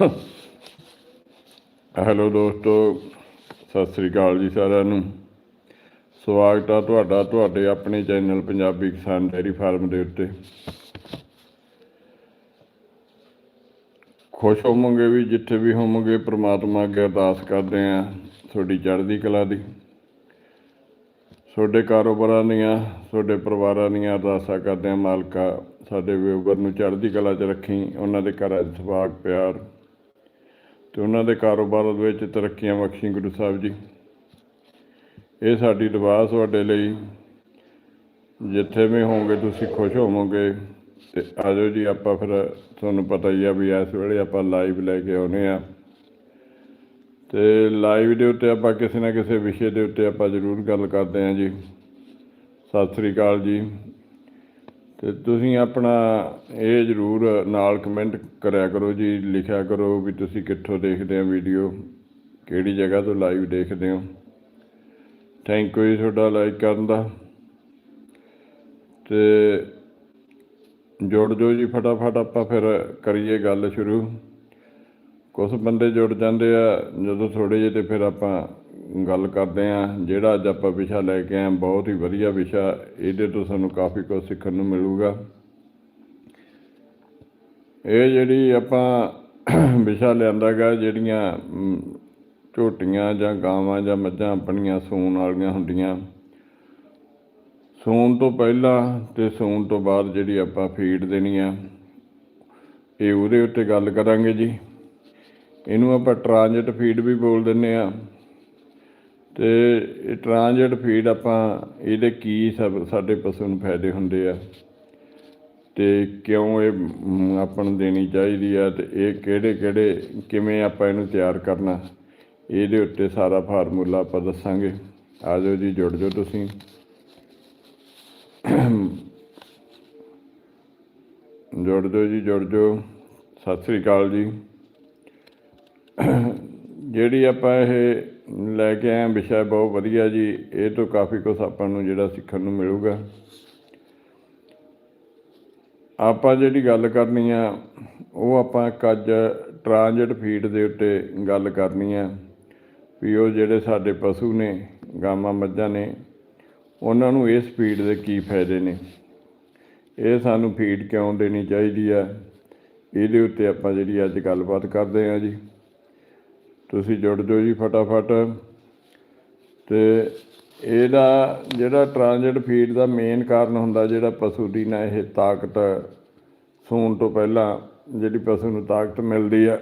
Hello ਦੋਸਤੋ, ਸਤਿ ਸ੍ਰੀ ਅਕਾਲ ਜੀ ਸਾਰਿਆਂ ਨੂੰ। ਸਵਾਗਤ ਆ ਤੁਹਾਡਾ, ਤੁਹਾਡੇ ਆਪਣੇ ਚੈਨਲ ਪੰਜਾਬੀ ਕਿਸਾਨ ਡੇਅਰੀ ਫਾਰਮ ਦੇ ਉੱਤੇ। ਖੁਸ਼ ਹੋਵੋਗੇ ਵੀ, ਜਿੱਥੇ ਵੀ ਹੋਵੋਗੇ, ਪ੍ਰਮਾਤਮਾ ਅੱਗੇ ਅਰਦਾਸ ਕਰਦੇ ਆ ਤੁਹਾਡੀ ਚੜ੍ਹਦੀ ਕਲਾ ਦੀ। ਤੁਹਾਡੇ ਕਾਰੋਬਾਰਾਂ ਦੀਆਂ, ਤੁਹਾਡੇ ਪਰਿਵਾਰਾਂ ਦੀਆਂ ਅਰਦਾਸਾਂ ਕਰਦੇ ਆ ਮਾਲਕਾ ਸਾਡੇ ਵਿਊਵਰ ਨੂੰ ਚੜ੍ਹਦੀ ਕਲਾ 'ਚ ਰੱਖੀ, ਉਹਨਾਂ ਦੇ ਘਰਾਂ 'ਚ ਸੁਭਾਗ, ਪਿਆਰ ਤੇ ਉਹਨਾਂ ਦੇ ਕਾਰੋਬਾਰ ਦੇ ਵਿੱਚ ਤਰੱਕੀਆਂ ਬਖਸ਼ੀ ਗੁਰੂ ਸਾਹਿਬ ਜੀ। ਇਹ ਸਾਡੀ ਦੁਆ ਤੁਹਾਡੇ ਲਈ। ਜਿੱਥੇ ਵੀ ਹੋਵੋਗੇ, ਤੁਸੀਂ ਖੁਸ਼ ਹੋਵੋਗੇ। ਤੇ ਆਜੋ ਜੀ, ਆਪਾਂ ਫਿਰ ਤੁਹਾਨੂੰ ਪਤਾ ਹੀ ਆ ਵੀ ਇਸ ਵੇਲੇ ਆਪਾਂ ਲਾਈਵ ਲੈ ਕੇ ਆਉਨੇ ਆ। ਤੇ ਲਾਈਵ ਦੇ ਉੱਤੇ ਆਪਾਂ ਕਿਸੇ ਨਾ ਕਿਸੇ ਵਿਸ਼ੇ ਦੇ ਉੱਤੇ ਆਪਾਂ ਜ਼ਰੂਰ ਗੱਲ ਕਰਦੇ ਹਾਂ ਜੀ। ਸਤਿ ਸ੍ਰੀ ਅਕਾਲ ਜੀ। ਤੇ ਤੁਸੀਂ ਆਪਣਾ ਇਹ ਜ਼ਰੂਰ ਨਾਲ ਕਮੈਂਟ ਕਰਿਆ ਕਰੋ ਜੀ, ਲਿਖਿਆ ਕਰੋ ਵੀ ਤੁਸੀਂ ਕਿੱਥੋਂ ਦੇਖਦੇ ਹੋ ਵੀਡੀਓ ਕਿਹੜੀ ਜਗ੍ਹਾ ਤੋਂ ਲਾਈਵ ਦੇਖਦੇ ਹੋ। ਥੈਂਕ ਯੂ ਜੀ ਤੁਹਾਡਾ ਲਾਈਕ ਕਰਨ ਦਾ। ਤੇ ਜੁੜ ਜੋ ਜੀ ਫਟਾਫਟ, ਆਪਾਂ ਫਿਰ ਕਰੀਏ ਗੱਲ ਸ਼ੁਰੂ। ਕੁਝ ਬੰਦੇ ਜੁੜ ਜਾਂਦੇ ਆ, ਜਦੋਂ ਥੋੜੇ ਜਿਹੇ ਤੇ ਫਿਰ ਆਪਾਂ ਗੱਲ ਕਰਦੇ ਆ ਜਿਹੜਾ ਅੱਜ ਆਪਾਂ ਵਿਸ਼ਾ ਲੈ ਕੇ ਆਏ ਬਹੁਤ ਹੀ ਵਧੀਆ ਵਿਸ਼ਾ। ਇਹਦੇ ਤੋਂ ਸਾਨੂੰ ਕਾਫੀ ਕੁਝ ਸਿੱਖਣ ਨੂੰ ਮਿਲੂਗਾ। ਇਹ ਜਿਹੜੀ ਆਪਾਂ ਵਿਸ਼ਾ ਲਿਆਂਦਾ ਗਾ ਜਿਹੜੀਆਂ ਝੋਟੀਆਂ ਜਾਂ ਗਾਵਾਂ ਜਾਂ ਮੱਝਾਂ ਆਪਣੀਆਂ ਸੂਣ ਵਾਲੀਆਂ ਹੁੰਦੀਆਂ। ਸੂਣ ਤੋਂ ਪਹਿਲਾਂ ਤੇ ਸੂਣ ਤੋਂ ਬਾਅਦ ਜਿਹੜੀ ਆਪਾਂ ਫੀਡ ਦੇਣੀ ਆ, ਇਹ ਉਹਦੇ ਉੱਤੇ ਗੱਲ ਕਰਾਂਗੇ ਜੀ। ਇਹਨੂੰ ਆਪਾਂ ਟ੍ਰਾਂਜਿਟ ਫੀਡ ਵੀ ਬੋਲ ਦਿੰਨੇ ਆ ਤੇ ਇਹ ਟ੍ਰਾਂਜਿਟ ਫੀਡ ਆਪਾਂ ਇਹਦੇ ਕੀ ਸਭ ਸਾਡੇ ਪਸ਼ੂ ਨੂੰ ਫਾਇਦੇ ਹੁੰਦੇ ਆ। ਤੇ ਕਿਉਂ ਇਹ ਆਪਾਂ ਨੂੰ ਦੇਣੀ ਚਾਹੀਦੀ ਆ ਤੇ ਇਹ ਕਿਹੜੇ ਕਿਹੜੇ ਕਿਵੇਂ ਆਪਾਂ ਇਹਨੂੰ ਤਿਆਰ ਕਰਨਾ, ਇਹਦੇ ਉੱਤੇ ਸਾਰਾ ਫਾਰਮੂਲਾ ਆਪਾਂ ਦੱਸਾਂਗੇ। ਆ ਜਾਓ ਜੀ, ਜੁੜ ਜਾਓ ਤੁਸੀਂ। ਜੁੜ ਜਾਓ ਜੀ, ਜੁੜ ਜਾਓ। ਸਤਿ ਸ੍ਰੀ ਅਕਾਲ ਜੀ। ਜਿਹੜੀ ਆਪਾਂ ਇਹ ਲੈ ਕੇ ਆਏ ਵਿਸ਼ਾ ਬਹੁਤ ਵਧੀਆ ਜੀ। ਇਹ ਤੋਂ ਕਾਫੀ ਕੁਝ ਆਪਾਂ ਨੂੰ ਜਿਹੜਾ ਸਿੱਖਣ ਨੂੰ ਮਿਲੂਗਾ। ਆਪਾਂ ਜਿਹੜੀ ਗੱਲ ਕਰਨੀ ਆ, ਉਹ ਆਪਾਂ ਇੱਕ ਅੱਜ ਟ੍ਰਾਂਜਿਟ ਫੀਡ ਦੇ ਉੱਤੇ ਗੱਲ ਕਰਨੀ ਆ ਵੀ ਉਹ ਜਿਹੜੇ ਸਾਡੇ ਪਸ਼ੂ ਨੇ, ਗਾਵਾਂ ਮੱਝਾਂ ਨੇ, ਉਹਨਾਂ ਨੂੰ ਇਸ ਫੀਡ ਦੇ ਕੀ ਫਾਇਦੇ ਨੇ। ਇਹ ਸਾਨੂੰ ਫੀਡ ਕਿਉਂ ਦੇਣੀ ਚਾਹੀਦੀ ਆ? ਇਹਦੇ ਉੱਤੇ ਆਪਾਂ ਜਿਹੜੀ ਅੱਜ ਗੱਲਬਾਤ ਕਰਦੇ ਹਾਂ ਜੀ। ਤੁਸੀਂ ਜੁੜ ਜਾਓ ਜੀ ਫਟਾਫਟ। ਤੇ ਇਹਦਾ ਜਿਹੜਾ ਟ੍ਰਾਂਜਿਟ ਫੀਡ ਦਾ ਮੇਨ ਕਾਰਨ ਹੁੰਦਾ ਜਿਹੜਾ ਪਸ਼ੂ ਦੀ ਨਾ ਇਹ ਤਾਕਤ ਸੂਣ ਤੋਂ ਪਹਿਲਾਂ ਜਿਹੜੀ ਪਸ਼ੂ ਨੂੰ ਤਾਕਤ ਮਿਲਦੀ ਆ,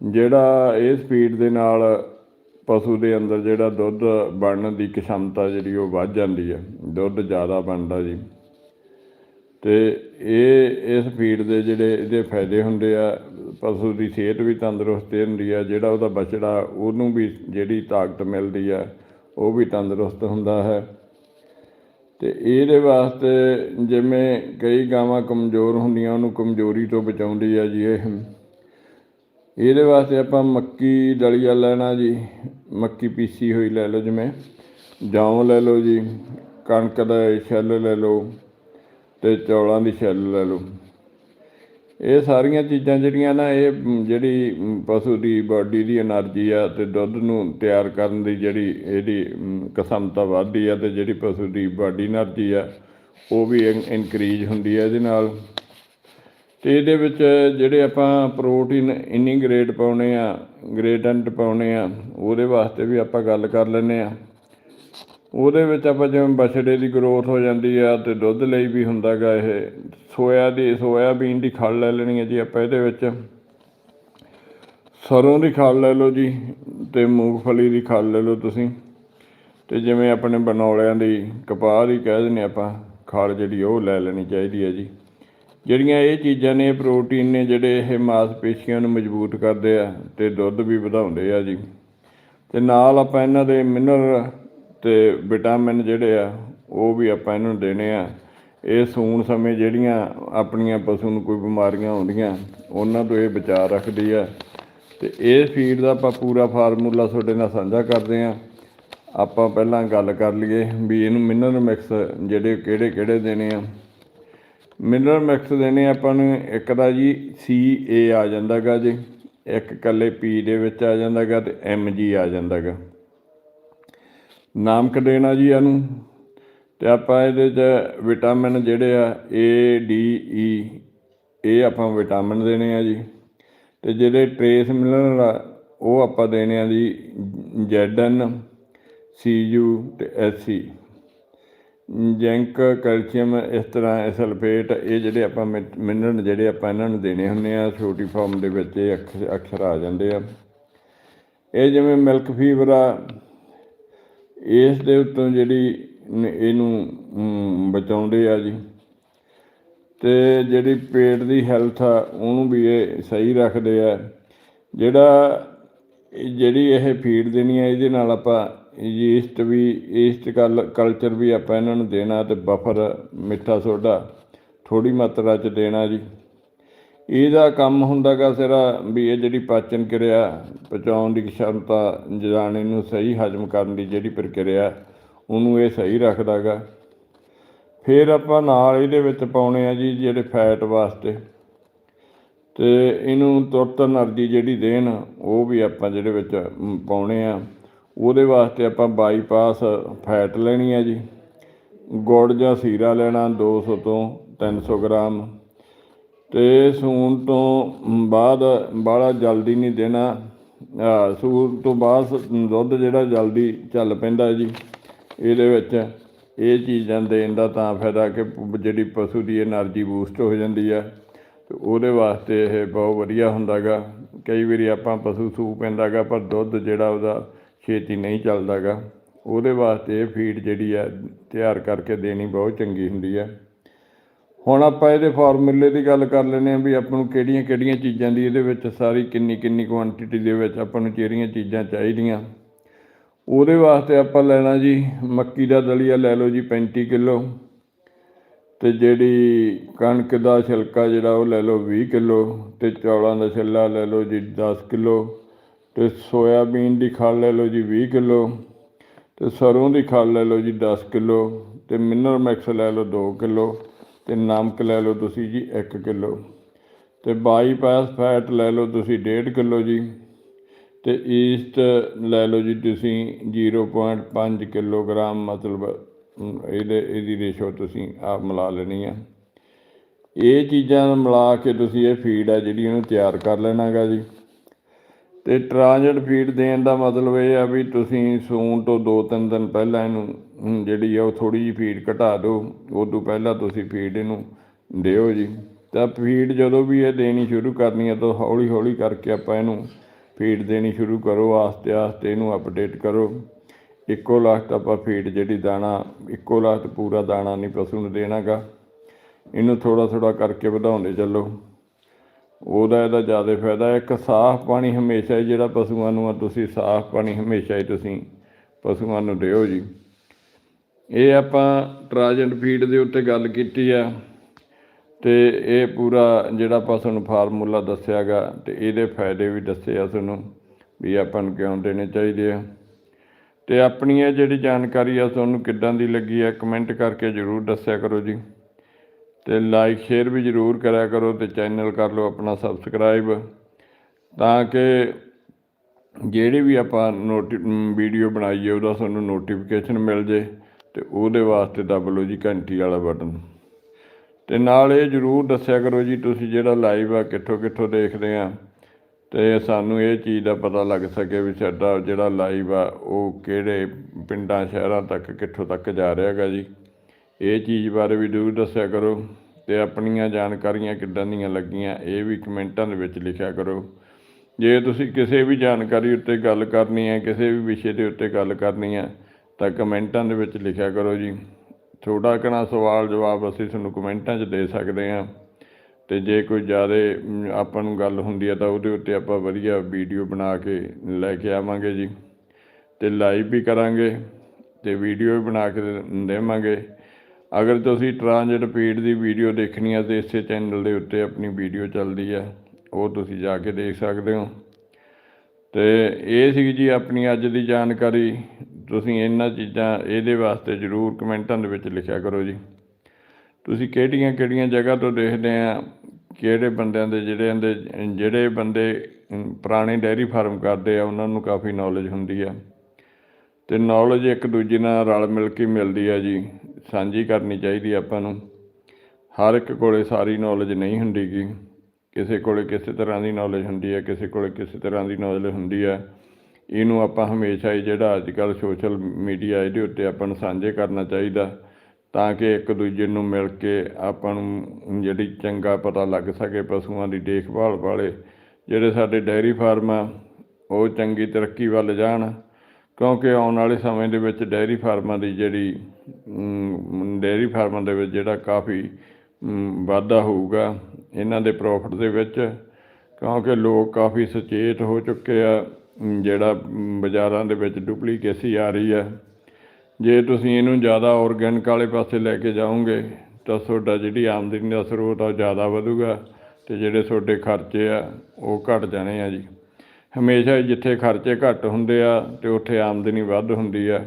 ਜਿਹੜਾ ਇਸ ਫੀਡ ਦੇ ਨਾਲ ਪਸ਼ੂ ਦੇ ਅੰਦਰ ਜਿਹੜਾ ਦੁੱਧ ਬਣਨ ਦੀ ਕਿਸ਼ਮਤਾ ਜਿਹੜੀ ਉਹ ਵੱਧ ਜਾਂਦੀ ਹੈ ਦੁੱਧ ਜ਼ਿਆਦਾ ਬਣਦਾ ਜੀ। ਤੇ ਇਹ, ਇਸ ਫੀਡ ਦੇ ਜਿਹੜੇ ਇਹਦੇ ਫਾਇਦੇ ਹੁੰਦੇ ਆ ਪਸ਼ੂ ਦੀ ਸਿਹਤ ਵੀ ਤੰਦਰੁਸਤ ਹੁੰਦੀ ਆ, ਜਿਹੜਾ ਉਹਦਾ ਬਛੜਾ ਉਹਨੂੰ ਵੀ ਜਿਹੜੀ ਤਾਕਤ ਮਿਲਦੀ ਆ, ਉਹ ਵੀ ਤੰਦਰੁਸਤ ਹੁੰਦਾ ਹੈ। ਤੇ ਇਹਦੇ ਵਾਸਤੇ ਜਿਵੇਂ ਕਈ ਗਾਵਾਂ ਕਮਜ਼ੋਰ ਹੁੰਦੀਆਂ, ਉਹਨੂੰ ਕਮਜ਼ੋਰੀ ਤੋਂ ਬਚਾਉਂਦੀ ਆ ਜੀ ਇਹ। ਇਹਦੇ ਵਾਸਤੇ ਆਪਾਂ ਮੱਕੀ, ਦਲੀਆ ਲੈਣਾ ਜੀ, ਮੱਕੀ ਪੀਸੀ ਹੋਈ ਲੈ ਲਓ ਜਿਵੇਂ। ਜੌਂ ਲੈ ਲਓ ਜੀ, ਕਣਕ ਦਾ ਛਿੱਲ ਲੈ ਲਓ ਤੇ ਚੌਲਾਂ ਦੀ ਛਿੱਲ ਲੈ ਲਓ। ਇਹ ਸਾਰੀਆਂ ਚੀਜ਼ਾਂ ਜਿਹੜੀਆਂ ਨਾ, ਇਹ ਜਿਹੜੀ ਪਸ਼ੂ ਦੀ ਬਾਡੀ ਦੀ એનર્ਜੀ ਆ ਤੇ ਦੁੱਧ ਨੂੰ ਤਿਆਰ ਕਰਨ ਦੀ ਜਿਹੜੀ ਇਹਦੀ ਕਸਮਤਾ ਵਧਦੀ ਆ ਤੇ ਜਿਹੜੀ ਪਸ਼ੂ ਦੀ ਬਾਡੀ એનર્ਜੀ ਆ, ਉਹ ਵੀ ਇਨਕਰੀਜ਼ ਹੁੰਦੀ ਆ ਇਹਦੇ ਨਾਲ। ਤੇ ਇਹਦੇ ਵਿੱਚ ਜਿਹੜੇ ਆਪਾਂ ਪ੍ਰੋਟੀਨ ਇਨਿੰਗ ਗ੍ਰੇਡ ਪਾਉਣੇ ਆ ਗ੍ਰੇਡੈਂਟ ਪਾਉਣੇ ਆ, ਉਹਦੇ ਵਾਸਤੇ ਵੀ ਆਪਾਂ ਗੱਲ ਕਰ ਲੈਨੇ ਆ। ਉਹਦੇ ਵਿੱਚ ਆਪਾਂ ਜਿਵੇਂ ਬਛੜੇ ਦੀ ਗਰੋਥ ਹੋ ਜਾਂਦੀ ਆ ਤੇ ਦੁੱਧ ਲਈ ਵੀ ਹੁੰਦਾਗਾ ਇਹ। ਸੋਇਆ ਦੀ, ਸੋਇਆਬੀਨ ਦੀ ਖਲ ਲੈ ਲੈਣੀ ਹੈ ਜੀ ਆਪਾਂ ਇਹਦੇ ਵਿੱਚ। ਸਰੋਂ ਦੀ ਖਲ ਲੈ ਲਓ ਜੀ ਤੇ ਮੂੰਗਫਲੀ ਦੀ ਖਲ ਲੈ ਲਓ ਤੁਸੀਂ। ਤੇ ਜਿਵੇਂ ਆਪਣੇ ਬਨੌਲਿਆਂ ਦੀ ਕਪਾਹ ਦੀ ਕਹਿ ਦਿੰਦੇ ਆਪਾਂ, ਖਲ ਜਿਹੜੀ ਉਹ ਲੈ ਲੈਣੀ ਚਾਹੀਦੀ ਹੈ ਜੀ। ਜਿਹੜੀਆਂ ਇਹ ਚੀਜ਼ਾਂ ਨੇ ਪ੍ਰੋਟੀਨ ਨੇ, ਜਿਹੜੇ ਇਹ ਮਾਸਪੇਸ਼ੀਆਂ ਨੂੰ ਮਜ਼ਬੂਤ ਕਰਦੇ ਆ ਤੇ ਦੁੱਧ ਵੀ ਵਧਾਉਂਦੇ ਆ ਜੀ। ਤੇ ਨਾਲ ਆਪਾਂ ਇਹਨਾਂ ਦੇ ਮਿਨਰਲ ਤੇ ਵਿਟਾਮਿਨ ਜਿਹੜੇ ਆ, ਉਹ ਵੀ ਆਪਾਂ ਇਹਨੂੰ ਦੇਣੇ ਆ। ਇਹ ਸੂਣ ਸਮੇਂ ਜਿਹੜੀਆਂ ਆਪਣੀਆਂ ਪਸ਼ੂ ਨੂੰ ਕੋਈ ਬਿਮਾਰੀਆਂ ਆਉਂਦੀਆਂ, ਉਹਨਾਂ ਤੋਂ ਇਹ ਬਚਾਅ ਰੱਖਦੀ ਆ। ਤੇ ਇਹ ਫੀਡ ਦਾ ਆਪਾਂ ਪੂਰਾ ਫਾਰਮੂਲਾ ਤੁਹਾਡੇ ਨਾਲ ਸਾਂਝਾ ਕਰਦੇ ਆ। ਆਪਾਂ ਪਹਿਲਾਂ ਗੱਲ ਕਰ ਲਈਏ ਵੀ ਇਹਨੂੰ ਮਿਨਰਲ ਮਿਕਸ ਜਿਹੜੇ ਕਿਹੜੇ ਕਿਹੜੇ ਦੇਣੇ ਆ। ਮਿਨਰਲ ਮਿਕਸ ਦੇਣੇ ਆਪਾਂ ਨੂੰ, ਇੱਕ ਦਾ ਜੀ ਸੀ ਏ ਆ ਜਾਂਦਾਗਾ ਜੀ, ਇੱਕ ਕੱਲੇ ਪੀ ਦੇ ਵਿੱਚ ਆ ਜਾਂਦਾਗਾ ਤੇ ਐਮ ਜੀ ਆ ਜਾਂਦਾਗਾ। ਨਾਮਕ ਦੇਣਾ ਜੀ ਇਹਨੂੰ? ਤੇ ਆਪਾਂ ਇਹਦੇ ਚ ਵਿਟਾਮਿਨ ਜਿਹੜੇ ਆ ਏ ਡੀ ਈ ਇਹ ਆਪਾਂ ਵਿਟਾਮਿਨ ਦੇਣੇ ਆ ਜੀ। ਤੇ ਜਿਹੜੇ ਟ੍ਰੇਸ ਮਿਨਰਲ ਆ ਉਹ ਆਪਾਂ ਦੇਣੇ ਆ ਜੀ ਜ਼ੈਡ ਐਨ ਸੀ ਯੂ ਤੇ ਐਸ ਸੀ ਜ਼ਿੰਕ, ਕੈਲਸ਼ੀਅਮ ਇਸ ਤਰ੍ਹਾਂ ਸਲਫੇਟ, ਇਹ ਜਿਹੜੇ ਆਪਾਂ ਮਿਨਰਲ ਜਿਹੜੇ ਆਪਾਂ ਇਹਨਾਂ ਨੂੰ ਦੇਣੇ ਹੁੰਦੇ ਆ ਛੋਟੀ ਫਾਰਮ ਦੇ ਵਿੱਚ ਇਹ ਅਕਸ- ਅਕਸਰ ਆ ਜਾਂਦੇ ਆ। ਇਹ ਜਿਵੇਂ ਮਿਲਕ ਫੀਵਰ ਆ ਇਸ ਦੇ ਉੱਤੋਂ ਜਿਹੜੀ ਇਹਨੂੰ ਬਚਾਉਂਦੇ ਆ ਜੀ। ਤੇ ਜਿਹੜੀ ਪੇਟ ਦੀ ਹੈਲਥ ਆ, ਉਹਨੂੰ ਵੀ ਇਹ ਸਹੀ ਰੱਖਦੇ ਆ। ਜਿਹੜਾ ਜਿਹੜੀ ਇਹ ਫੀਡ ਦੇਣੀ ਆ, ਇਹਦੇ ਨਾਲ ਆਪਾਂ ਈਸਟ ਵੀ ਈਸਟ ਕਲ ਕਲਚਰ ਵੀ ਆਪਾਂ ਇਹਨਾਂ ਨੂੰ ਦੇਣਾ ਤੇ ਬਫਰ ਮਿੱਠਾ ਸੋਡਾ ਥੋੜੀ ਮਾਤਰਾ ਚ ਦੇਣਾ ਜੀ। ਇਹਦਾ ਕੰਮ ਹੁੰਦਾਗਾ ਸਿਰਾ ਵੀ ਇਹ ਜਿਹੜੀ ਪਾਚਨ ਕਿਰਿਆ ਪਚਾਉਣ ਦੀ ਸ਼ਮਤਾ ਜਾਣੇ ਨੂੰ ਸਹੀ ਹਜਮ ਕਰਨ ਦੀ ਜਿਹੜੀ ਪ੍ਰਕਿਰਿਆ, ਉਹਨੂੰ ਇਹ ਸਹੀ ਰੱਖਦਾਗਾ। ਫਿਰ ਆਪਾਂ ਨਾਲ ਇਹਦੇ ਵਿੱਚ ਪਾਉਣੇ ਆ ਜੀ ਜਿਹੜੇ ਫੈਟ ਵਾਸਤੇ। ਤੇ ਇਹਨੂੰ ਤੁਰਤ એનર્ਜੀ ਜਿਹੜੀ ਦੇਣ, ਉਹ ਵੀ ਆਪਾਂ ਜਿਹੜੇ ਵਿੱਚ ਪਾਉਣੇ ਆ। ਉਹਦੇ ਵਾਸਤੇ ਆਪਾਂ ਬਾਈਪਾਸ ਫੈਟ ਲੈਣੀ ਆ ਜੀ। ਗੁੜ ਜਾਂ ਸੀਰਾ ਲੈਣਾ 200 ਤੋਂ 300 ਗ੍ਰਾਮ। ਤੇ ਸੂਣ ਤੋਂ ਬਾਅਦ ਬਾਲਾ ਜਲਦੀ ਨਹੀਂ ਦੇਣਾ। ਸੂਣ ਤੋਂ ਬਾਅਦ ਦੁੱਧ ਜਿਹੜਾ ਜਲਦੀ ਚੱਲ ਪੈਂਦਾ ਜੀ, ਇਹਦੇ ਵਿੱਚ ਇਹ ਚੀਜ਼ਾਂ ਦੇਣ ਦਾ ਤਾਂ ਫਾਇਦਾ ਕਿ ਜਿਹੜੀ ਪਸ਼ੂ ਦੀ એનર્ਜੀ ਬੂਸਟ ਹੋ ਜਾਂਦੀ ਆ। ਤੇ ਉਹਦੇ ਵਾਸਤੇ ਇਹ ਬਹੁਤ ਵਧੀਆ ਹੁੰਦਾਗਾ। ਕਈ ਵਾਰੀ ਆਪਾਂ ਪਸ਼ੂ ਸੂ ਪੈਂਦਾਗਾ, ਪਰ ਦੁੱਧ ਜਿਹੜਾ ਉਹਦਾ ਛੇਤੀ ਨਹੀਂ ਚੱਲਦਾਗਾ। ਉਹਦੇ ਵਾਸਤੇ ਇਹ ਫੀਡ ਜਿਹੜੀ ਆ, ਤਿਆਰ ਕਰਕੇ ਦੇਣੀ ਬਹੁਤ ਚੰਗੀ ਹੁੰਦੀ ਆ। ਹੁਣ ਆਪਾਂ ਇਹਦੇ ਫਾਰਮੂਲੇ ਦੀ ਗੱਲ ਕਰ ਲੈਂਦੇ ਹਾਂ ਵੀ ਆਪਾਂ ਨੂੰ ਕਿਹੜੀਆਂ ਕਿਹੜੀਆਂ ਚੀਜ਼ਾਂ ਦੀ ਇਹਦੇ ਵਿੱਚ ਸਾਰੀ ਕਿੰਨੀ ਕਿੰਨੀ ਕੁਆਂਟੀਟੀ ਦੇ ਵਿੱਚ ਆਪਾਂ ਨੂੰ ਜਿਹੜੀਆਂ ਚੀਜ਼ਾਂ ਚਾਹੀਦੀਆਂ। ਉਹਦੇ ਵਾਸਤੇ ਆਪਾਂ ਲੈਣਾ ਜੀ ਮੱਕੀ ਦਾ ਦਲੀਆ ਲੈ ਲਓ ਜੀ 35 ਕਿਲੋ ਤੇ ਜਿਹੜੀ ਕਣਕ ਦਾ ਛਿਲਕਾ ਜਿਹੜਾ ਉਹ ਲੈ ਲਓ 20 ਕਿਲੋ ਤੇ ਚੌਲਾਂ ਦਾ ਛਿੱਲਾ ਲੈ ਲਓ ਜੀ 10 ਕਿਲੋ ਤੇ ਸੋਇਆਬੀਨ ਦੀ ਖਾਲ ਲੈ ਲਓ ਜੀ 20 ਕਿਲੋ ਤੇ ਸਰੋਂ ਦੀ ਖਾਲ ਲੈ ਲਓ ਜੀ 10 ਕਿਲੋ ਤੇ ਮਿਨਰਲ ਮਿਕਸ ਲੈ ਲਓ 2 ਕਿਲੋ ਤੇ ਨਮਕ ਲੈ ਲਓ ਤੁਸੀਂ ਜੀ 1 ਕਿਲੋ। ਤੇ ਬਾਈਪਾਸ ਫੈਟ ਲੈ ਲਓ ਤੁਸੀਂ 1.5 ਕਿਲੋ ਜੀ। ਤੇ ਈਸਟ ਲੈ ਲਓ ਜੀ ਤੁਸੀਂ 0.5 ਕਿਲੋਗ੍ਰਾਮ, ਮਤਲਬ ਇਹਦੇ, ਇਹਦੀ ਰੇਸ਼ੋ ਤੁਸੀਂ ਆਪ ਮਿਲਾ ਲੈਣੀ ਆ। ਇਹ ਚੀਜ਼ਾਂ ਮਿਲਾ ਕੇ ਤੁਸੀਂ ਇਹ ਫੀਡ ਆ ਜਿਹੜੀ ਇਹਨੂੰ ਤਿਆਰ ਕਰ ਲੈਣਾਗਾ ਜੀ। ਤੇ ਟ੍ਰਾਂਜਿਟ ਫੀਡ ਦੇਣ ਦਾ ਮਤਲਬ ਇਹ ਆ ਵੀ ਤੁਸੀਂ ਸੂਣ ਤੋਂ 2-3 ਦਿਨ ਪਹਿਲਾਂ ਇਹਨੂੰ ਜਿਹੜੀ ਆ ਉਹ ਥੋੜੀ ਜਿਹੀ ਫੀਡ ਘਟਾ ਦਿਓ ਤੋਂ ਪਹਿਲਾਂ ਤੁਸੀਂ ਫੀਡ ਇਹਨੂੰ ਦਿਓ ਜੀ। ਤਾਂ ਫੀਡ ਜਦੋਂ ਵੀ ਇਹ ਦੇਣੀ ਸ਼ੁਰੂ ਕਰਨੀ ਹੈ ਤਾਂ ਹੌਲੀ ਹੌਲੀ ਕਰਕੇ ਆਪਾਂ ਇਹਨੂੰ ਫੀਡ ਦੇਣੀ ਸ਼ੁਰੂ ਕਰੋ, ਆਸਤੇ ਆਸਤੇ ਇਹਨੂੰ ਅਪਡੇਟ ਕਰੋ। ਇੱਕੋ ਲਾਖਤ ਆਪਾਂ ਫੀਡ ਜਿਹੜੀ ਦਾਣਾ, ਇੱਕੋ ਲਾਖਤ ਪੂਰਾ ਦਾਣਾ ਨਹੀਂ ਪਸ਼ੂ ਨੂੰ ਦੇਣਾਗਾ। ਇਹਨੂੰ ਥੋੜਾ ਥੋੜਾ ਕਰਕੇ ਵਧਾਉਂਦੇ ਚੱਲੋ। ਉਹਦਾ ਇਹਦਾ ਜ਼ਿਆਦਾ ਫਾਇਦਾ ਹੈ। ਇੱਕ ਸਾਫ਼ ਪਾਣੀ ਹਮੇਸ਼ਾ ਹੀ ਜਿਹੜਾ ਪਸ਼ੂਆਂ ਨੂੰ ਆ, ਤੁਸੀਂ ਸਾਫ਼ ਪਾਣੀ ਹਮੇਸ਼ਾ ਹੀ ਤੁਸੀਂ ਪਸ਼ੂਆਂ ਨੂੰ ਦਿਓ ਜੀ। ਇਹ ਆਪਾਂ ਟਰਾਜੈਂਟ ਫੀਡ ਦੇ ਉੱਤੇ ਗੱਲ ਕੀਤੀ ਆ ਤੇ ਇਹ ਪੂਰਾ ਜਿਹੜਾ ਆਪਾਂ ਤੁਹਾਨੂੰ ਫਾਰਮੂਲਾ ਦੱਸਿਆਗਾ ਤੇ ਇਹਦੇ ਫਾਇਦੇ ਵੀ ਦੱਸੇ ਆ ਤੁਹਾਨੂੰ ਵੀ ਆਪਾਂ ਨੂੰ ਕਿਉਂ ਦੇਣੇ ਚਾਹੀਦੇ ਆ। ਤੇ ਆਪਣੀ ਇਹ ਜਿਹੜੀ ਜਾਣਕਾਰੀ ਆ, ਤੁਹਾਨੂੰ ਕਿੱਦਾਂ ਦੀ ਲੱਗੀ ਆ, ਕਮੈਂਟ ਕਰਕੇ ਜਰੂਰ ਦੱਸਿਆ ਕਰੋ ਜੀ। ਤੇ ਲਾਈਕ ਸ਼ੇਅਰ ਵੀ ਜਰੂਰ ਕਰਿਆ ਕਰੋ ਤੇ ਚੈਨਲ ਕਰ ਲਓ ਆਪਣਾ ਸਬਸਕ੍ਰਾਈਬ ਤਾਂ ਕਿ ਜਿਹੜੀ ਵੀ ਆਪਾਂ ਨੋਟੀ, ਵੀਡੀਓ ਬਣਾਈਏ ਉਹਦਾ ਤੁਹਾਨੂੰ ਨੋਟੀਫਿਕੇਸ਼ਨ ਮਿਲ ਜੇ ਤੇ ਉਹਦੇ ਵਾਸਤੇ ਦੱਬ ਲਓ ਜੀ ਘੰਟੀ ਵਾਲਾ ਬਟਨ। ਤੇ ਨਾਲ ਇਹ ਜਰੂਰ ਦੱਸਿਆ ਕਰੋ ਜੀ, ਤੁਸੀਂ ਜਿਹੜਾ ਲਾਈਵ ਆ ਕਿੱਥੋਂ ਕਿੱਥੋਂ ਦੇਖਦੇ ਆ ਤੇ ਸਾਨੂੰ ਇਹ ਚੀਜ਼ ਦਾ ਪਤਾ ਲੱਗ ਸਕੇ ਵੀ ਸਾਡਾ ਜਿਹੜਾ ਲਾਈਵ ਆ, ਉਹ ਕਿਹੜੇ ਪਿੰਡਾਂ, ਸ਼ਹਿਰਾਂ ਤੱਕ, ਕਿੱਥੋਂ ਤੱਕ ਜਾ ਰਿਹਾ ਹੈਗਾ ਜੀ। ਇਹ ਚੀਜ਼ ਬਾਰੇ ਵੀ ਜ਼ਰੂਰ ਦੱਸਿਆ ਕਰੋ ਤੇ ਆਪਣੀਆਂ ਜਾਣਕਾਰੀਆਂ ਕਿੱਦਾਂ ਦੀਆਂ ਲੱਗੀਆਂ, ਇਹ ਵੀ ਕਮੈਂਟਾਂ ਦੇ ਵਿੱਚ ਲਿਖਿਆ ਕਰੋ। ਜੇ ਤੁਸੀਂ ਕਿਸੇ ਵੀ ਜਾਣਕਾਰੀ ਉੱਤੇ ਗੱਲ ਕਰਨੀ ਹੈ, ਕਿਸੇ ਵੀ ਵਿਸ਼ੇ ਦੇ ਉੱਤੇ ਗੱਲ ਕਰਨੀ ਹੈ, ਤਾਂ ਕਮੈਂਟਾਂ ਦੇ ਵਿੱਚ ਲਿਖਿਆ ਕਰੋ ਜੀ। ਥੋੜਾ ਕਣਾ ਸਵਾਲ ਜਵਾਬ ਅਸੀਂ ਤੁਹਾਨੂੰ ਕਮੈਂਟਾਂ 'ਚ ਦੇ ਸਕਦੇ ਹਾਂ। ਤੇ ਜੇ ਕੋਈ ਜ਼ਿਆਦਾ ਆਪਾਂ ਨੂੰ ਗੱਲ ਹੁੰਦੀ ਹੈ ਤਾਂ ਉਹਦੇ ਉੱਤੇ ਆਪਾਂ ਵਧੀਆ ਵੀਡੀਓ ਬਣਾ ਕੇ ਲੈ ਕੇ ਆਵਾਂਗੇ ਜੀ। ਤੇ ਲਾਈਵ ਵੀ ਕਰਾਂਗੇ ਤੇ ਵੀਡੀਓ ਵੀ ਬਣਾ ਕੇ ਦੇਵਾਂਗੇ। ਅਗਰ ਤੁਸੀਂ ਟ੍ਰਾਂਜਿਟ ਫੀਡ ਦੀ ਵੀਡੀਓ ਦੇਖਣੀ ਹੈ ਤੇ ਇਸੇ ਚੈਨਲ ਦੇ ਉੱਤੇ ਆਪਣੀ ਵੀਡੀਓ ਚੱਲਦੀ ਹੈ ਉਹ ਤੁਸੀਂ ਜਾ ਕੇ ਦੇਖ ਸਕਦੇ ਹੋ। ਤੇ ਇਹ ਸੀ ਜੀ ਆਪਣੀ ਅੱਜ ਦੀ ਜਾਣਕਾਰੀ। ਤੁਸੀਂ ਇਹਨਾਂ ਚੀਜ਼ਾਂ ਇਹਦੇ ਵਾਸਤੇ ਜਰੂਰ ਕਮੈਂਟਾਂ ਦੇ ਵਿੱਚ ਲਿਖਿਆ ਕਰੋ ਜੀ। ਤੁਸੀਂ ਕਿਹੜੀਆਂ ਕਿਹੜੀਆਂ ਜਗ੍ਹਾ ਤੋਂ ਦੇਖਦੇ ਆ? ਕਿਹੜੇ ਬੰਦਿਆਂ ਦੇ ਜਿਹੜੇ ਦੇ, ਜਿਹੜੇ ਬੰਦੇ ਪੁਰਾਣੇ ਡੈਰੀ ਫਾਰਮ ਕਰਦੇ ਆ, ਉਹਨਾਂ ਨੂੰ ਕਾਫੀ ਨੌਲੇਜ ਹੁੰਦੀ ਆ। ਤੇ ਨੌਲੇਜ ਇੱਕ ਦੂਜੇ ਨਾਲ ਰਲ ਮਿਲ ਕੇ ਮਿਲਦੀ ਆ ਜੀ, ਸਾਂਝੀ ਕਰਨੀ ਚਾਹੀਦੀ ਆਪਾਂ ਨੂੰ। ਹਰ ਇੱਕ ਕੋਲੇ ਸਾਰੀ ਨੌਲੇਜ ਨਹੀਂ ਹੁੰਦੀਗੀ ਕਿਸੇ ਕੋਲੇ ਕਿਸੇ ਤਰ੍ਹਾਂ ਦੀ ਨੌਲੇਜ ਹੁੰਦੀ ਹੈ ਕਿਸੇ ਕੋਲੇ ਕਿਸੇ ਤਰ੍ਹਾਂ ਦੀ ਨੌਲੇਜ ਹੁੰਦੀ ਹੈ ਇਹਨੂੰ ਆਪਾਂ ਹਮੇਸ਼ਾ ਹੀ ਜਿਹੜਾ ਅੱਜ ਕੱਲ੍ਹ ਸੋਸ਼ਲ ਮੀਡੀਆ ਇਹਦੇ ਉੱਤੇ ਆਪਾਂ ਨੂੰ ਸਾਂਝੇ ਕਰਨਾ ਚਾਹੀਦਾ, ਤਾਂ ਕਿ ਇੱਕ ਦੂਜੇ ਨੂੰ ਮਿਲ ਕੇ ਆਪਾਂ ਨੂੰ ਜਿਹੜੀ ਚੰਗਾ ਪਤਾ ਲੱਗ ਸਕੇ ਪਸ਼ੂਆਂ ਦੀ ਦੇਖਭਾਲ ਵਾਲੇ, ਜਿਹੜੇ ਸਾਡੇ ਡੈਰੀ ਫਾਰਮ ਆ, ਉਹ ਚੰਗੀ ਤਰੱਕੀ ਵੱਲ ਜਾਣ। ਕਿਉਂਕਿ ਆਉਣ ਵਾਲੇ ਸਮੇਂ ਦੇ ਵਿੱਚ ਡੈਰੀ ਫਾਰਮਾਂ ਦੀ ਜਿਹੜੀ ਅਮ, ਡੈਰੀ ਫਾਰਮਾਂ ਦੇ ਵਿੱਚ ਜਿਹੜਾ ਕਾਫੀ ਵਾਧਾ ਹੋਊਗਾ ਇਹਨਾਂ ਦੇ ਪ੍ਰੋਫਿਟ ਦੇ ਵਿੱਚ ਕਿਉਂਕਿ ਲੋਕ ਕਾਫੀ ਸੁਚੇਤ ਹੋ ਚੁੱਕੇ ਆ ਜਿਹੜਾ ਬਾਜ਼ਾਰਾਂ ਦੇ ਵਿੱਚ ਡੁਪਲੀਕੇਸੀ ਆ ਰਹੀ ਹੈ ਜੇ ਤੁਸੀਂ ਇਹਨੂੰ ਜ਼ਿਆਦਾ ਆਰਗੈਨਿਕ ਵਾਲੇ ਪਾਸੇ ਲੈ ਕੇ ਜਾਓਗੇ ਤਾਂ ਤੁਹਾਡਾ ਜਿਹੜੀ ਆਮਦਨੀ ਦਾ ਸਰੋਤ ਆ ਉਹ ਜ਼ਿਆਦਾ ਵਧੂਗਾ ਤੇ ਜਿਹੜੇ ਤੁਹਾਡੇ ਖਰਚੇ ਆ ਉਹ ਘਟ ਜਾਣੇ ਆ ਜੀ। ਹਮੇਸ਼ਾ ਹੀ ਜਿੱਥੇ ਖਰਚੇ ਘੱਟ ਹੁੰਦੇ ਆ ਤੇ ਉੱਥੇ ਆਮਦਨੀ ਵੱਧ ਹੁੰਦੀ ਆ।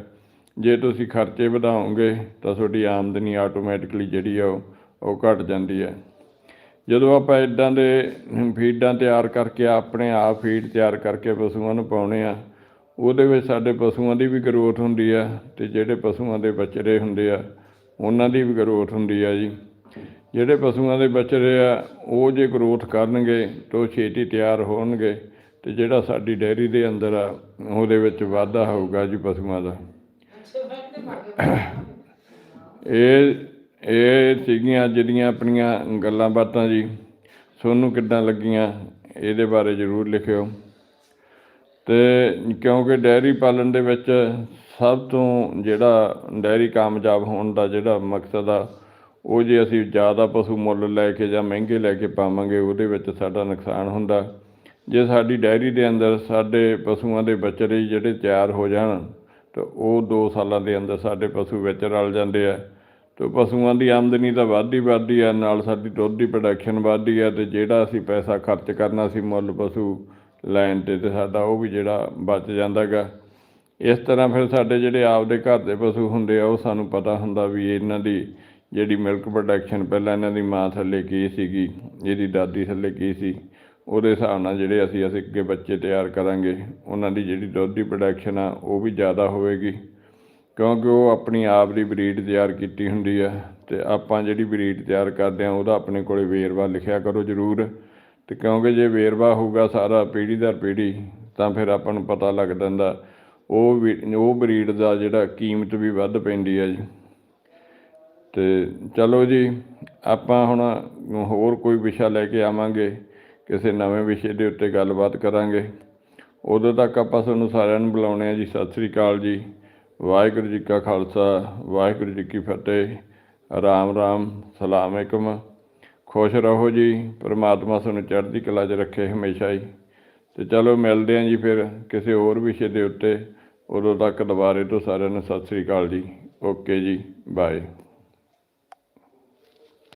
ਜੇ ਤੁਸੀਂ ਖਰਚੇ ਵਧਾਓਗੇ ਤਾਂ ਤੁਹਾਡੀ ਆਮਦਨੀ ਆਟੋਮੈਟਿਕਲੀ ਜਿਹੜੀ ਆ ਉਹ ਉਹ ਘਟ ਜਾਂਦੀ ਹੈ ਜਦੋਂ ਆਪਾਂ ਇਦਾਂ ਦੇ ਫੀਡਾਂ ਤਿਆਰ ਕਰਕੇ ਆਪਣੇ ਆਪ ਫੀਡ ਤਿਆਰ ਕਰਕੇ ਪਸ਼ੂਆਂ ਨੂੰ ਪਾਉਣੇ ਆ, ਉਹਦੇ ਵਿੱਚ ਸਾਡੇ ਪਸ਼ੂਆਂ ਦੀ ਵੀ ਗਰੋਥ ਹੁੰਦੀ ਆ ਤੇ ਜਿਹੜੇ ਪਸ਼ੂਆਂ ਦੇ ਬੱਚਰੇ ਹੁੰਦੇ ਆ, ਉਹਨਾਂ ਦੀ ਵੀ ਗਰੋਥ ਹੁੰਦੀ ਆ ਜੀ। ਜਿਹੜੇ ਪਸ਼ੂਆਂ ਦੇ ਬੱਚਰੇ ਆ, ਉਹ ਜੇ ਗਰੋਥ ਕਰਨਗੇ ਤਾਂ ਉਹ ਛੇਤੀ ਤਿਆਰ ਹੋਣਗੇ। ਤੇ ਜਿਹੜਾ ਸਾਡੀ ਡੈਰੀ ਦੇ ਅੰਦਰ ਆ, ਉਹਦੇ ਵਿੱਚ ਵਾਧਾ ਹੋਊਗਾ ਜੀ ਪਸ਼ੂਆਂ ਦਾ। ਇਹ ਇਹ ਸੀਗੀਆਂ ਜਿਹੜੀਆਂ ਆਪਣੀਆਂ ਗੱਲਾਂ ਬਾਤਾਂ ਜੀ ਤੁਹਾਨੂੰ ਕਿੱਦਾਂ ਲੱਗੀਆਂ, ਇਹਦੇ ਬਾਰੇ ਜ਼ਰੂਰ ਲਿਖਿਓ। ਤੇ ਕਿਉਂਕਿ ਡੈਰੀ ਪਾਲਣ ਦੇ ਵਿੱਚ ਸਭ ਤੋਂ ਜਿਹੜਾ ਡੈਰੀ ਕਾਮਯਾਬ ਹੋਣ ਦਾ ਜਿਹੜਾ ਮਕਸਦ ਆ, ਉਹ ਜੇ ਅਸੀਂ ਜ਼ਿਆਦਾ ਪਸ਼ੂ ਮੁੱਲ ਲੈ ਕੇ ਜਾਂ ਮਹਿੰਗੇ ਲੈ ਕੇ ਪਾਵਾਂਗੇ, ਉਹਦੇ ਵਿੱਚ ਸਾਡਾ ਨੁਕਸਾਨ ਹੁੰਦਾ। ਜੇ ਸਾਡੀ ਡਾਇਰੀ ਦੇ ਅੰਦਰ ਸਾਡੇ ਪਸ਼ੂਆਂ ਦੇ ਬੱਚਰੇ ਜਿਹੜੇ ਤਿਆਰ ਹੋ ਜਾਣ, ਤਾਂ ਉਹ 2 ਸਾਲਾਂ ਦੇ ਅੰਦਰ ਸਾਡੇ ਪਸ਼ੂ ਵਿੱਚ ਰਲ ਜਾਂਦੇ ਆ। ਤੇ ਪਸ਼ੂਆਂ ਦੀ ਆਮਦਨੀ ਤਾਂ ਵੱਧਦੀ ਵੱਧਦੀ ਆ, ਨਾਲ ਸਾਡੀ ਦੁੱਧ ਦੀ ਪ੍ਰੋਡਕਸ਼ਨ ਵੱਧਦੀ ਆ, ਤੇ ਜਿਹੜਾ ਅਸੀਂ ਪੈਸਾ ਖਰਚ ਕਰਨਾ ਸੀ ਮੁੱਲ ਪਸ਼ੂ ਲੈਣ ਤੇ ਤੇ ਸਾਡਾ ਉਹ ਵੀ ਜਿਹੜਾ ਬਚ ਜਾਂਦਾ ਗਾ ਇਸ ਤਰ੍ਹਾਂ ਫਿਰ ਸਾਡੇ ਜਿਹੜੇ ਆਪਦੇ ਘਰ ਦੇ ਪਸ਼ੂ ਹੁੰਦੇ ਆ, ਉਹ ਸਾਨੂੰ ਪਤਾ ਹੁੰਦਾ ਵੀ ਇਹਨਾਂ ਦੀ ਜਿਹੜੀ ਮਿਲਕ ਪ੍ਰੋਡਕਸ਼ਨ ਪਹਿਲਾਂ ਇਹਨਾਂ ਦੀ ਮਾਂ ਥੱਲੇ ਕੀ ਸੀਗੀ, ਇਹਦੀ ਦਾਦੀ ਥੱਲੇ ਕੀ ਸੀ। ਉਹਦੇ ਹਿਸਾਬ ਨਾਲ ਜਿਹੜੇ ਅਸੀਂ ਅਸੀਂ ਅੱਗੇ ਬੱਚੇ ਤਿਆਰ ਕਰਾਂਗੇ, ਉਹਨਾਂ ਦੀ ਜਿਹੜੀ ਦੁੱਧ ਦੀ ਪ੍ਰੋਡਕਸ਼ਨ ਆ, ਉਹ ਵੀ ਜ਼ਿਆਦਾ ਹੋਵੇਗੀ। ਕਿਉਂਕਿ ਉਹ ਆਪਣੀ ਆਪ ਦੀ ਬਰੀਡ ਤਿਆਰ ਕੀਤੀ ਹੁੰਦੀ ਆ ਤੇ ਆਪਾਂ ਜਿਹੜੀ ਬਰੀਡ ਤਿਆਰ ਕਰਦੇ ਆ, ਉਹਦਾ ਆਪਣੇ ਕੋਲੇ ਵੇਰਵਾ ਲਿਖਿਆ ਕਰੋ ਜ਼ਰੂਰ। ਤੇ ਕਿਉਂਕਿ ਜੇ ਵੇਰਵਾ ਹੋਊਗਾ ਸਾਰਾ ਪੀੜ੍ਹੀ ਦਰ ਪੀੜ੍ਹੀ, ਤਾਂ ਫਿਰ ਆਪਾਂ ਨੂੰ ਪਤਾ ਲੱਗ ਜਾਂਦਾ, ਉਹ ਵੀ, ਉਹ ਬਰੀਡ ਦਾ ਜਿਹੜਾ ਕੀਮਤ ਵੀ ਵੱਧ ਪੈਂਦੀ ਆ ਜੀ। ਤੇ ਚਲੋ ਜੀ, ਆਪਾਂ ਹੁਣ ਹੋਰ ਕੋਈ ਵਿਸ਼ਾ ਲੈ ਕੇ ਆਵਾਂਗੇ। ਕਿਸੇ ਨਵੇਂ ਵਿਸ਼ੇ ਦੇ ਉੱਤੇ ਗੱਲਬਾਤ ਕਰਾਂਗੇ। ਉਦੋਂ ਤੱਕ ਆਪਾਂ ਤੁਹਾਨੂੰ ਸਾਰਿਆਂ ਨੂੰ ਬੁਲਾਉਣੇ ਆ ਜੀ। ਸਤਿ ਸ੍ਰੀ ਅਕਾਲ ਜੀ। ਵਾਹਿਗੁਰੂ ਜੀ ਕਾ ਖਾਲਸਾ, ਵਾਹਿਗੁਰੂ ਜੀ ਕੀ ਫਤਿਹ। ਰਾਮ ਰਾਮ, ਸਲਾਮ ਸਲਾਮੇਕਮ ਖੁਸ਼ ਰਹੋ ਜੀ। ਪ੍ਰਮਾਤਮਾ ਤੁਹਾਨੂੰ ਚੜ੍ਹਦੀ ਕਲਾ 'ਚ ਰੱਖੇ ਹਮੇਸ਼ਾ ਹੀ। ਤੇ ਚਲੋ ਮਿਲਦੇ ਆਂ ਜੀ ਫਿਰ ਕਿਸੇ ਹੋਰ ਵਿਸ਼ੇ ਦੇ ਉੱਤੇ। ਉਦੋਂ ਤੱਕ ਦੁਬਾਰੇ ਤੋਂ ਸਾਰਿਆਂ ਨੂੰ ਸਤਿ ਸ੍ਰੀ ਅਕਾਲ ਜੀ। ਓਕੇ ਜੀ। ਬਾਏ।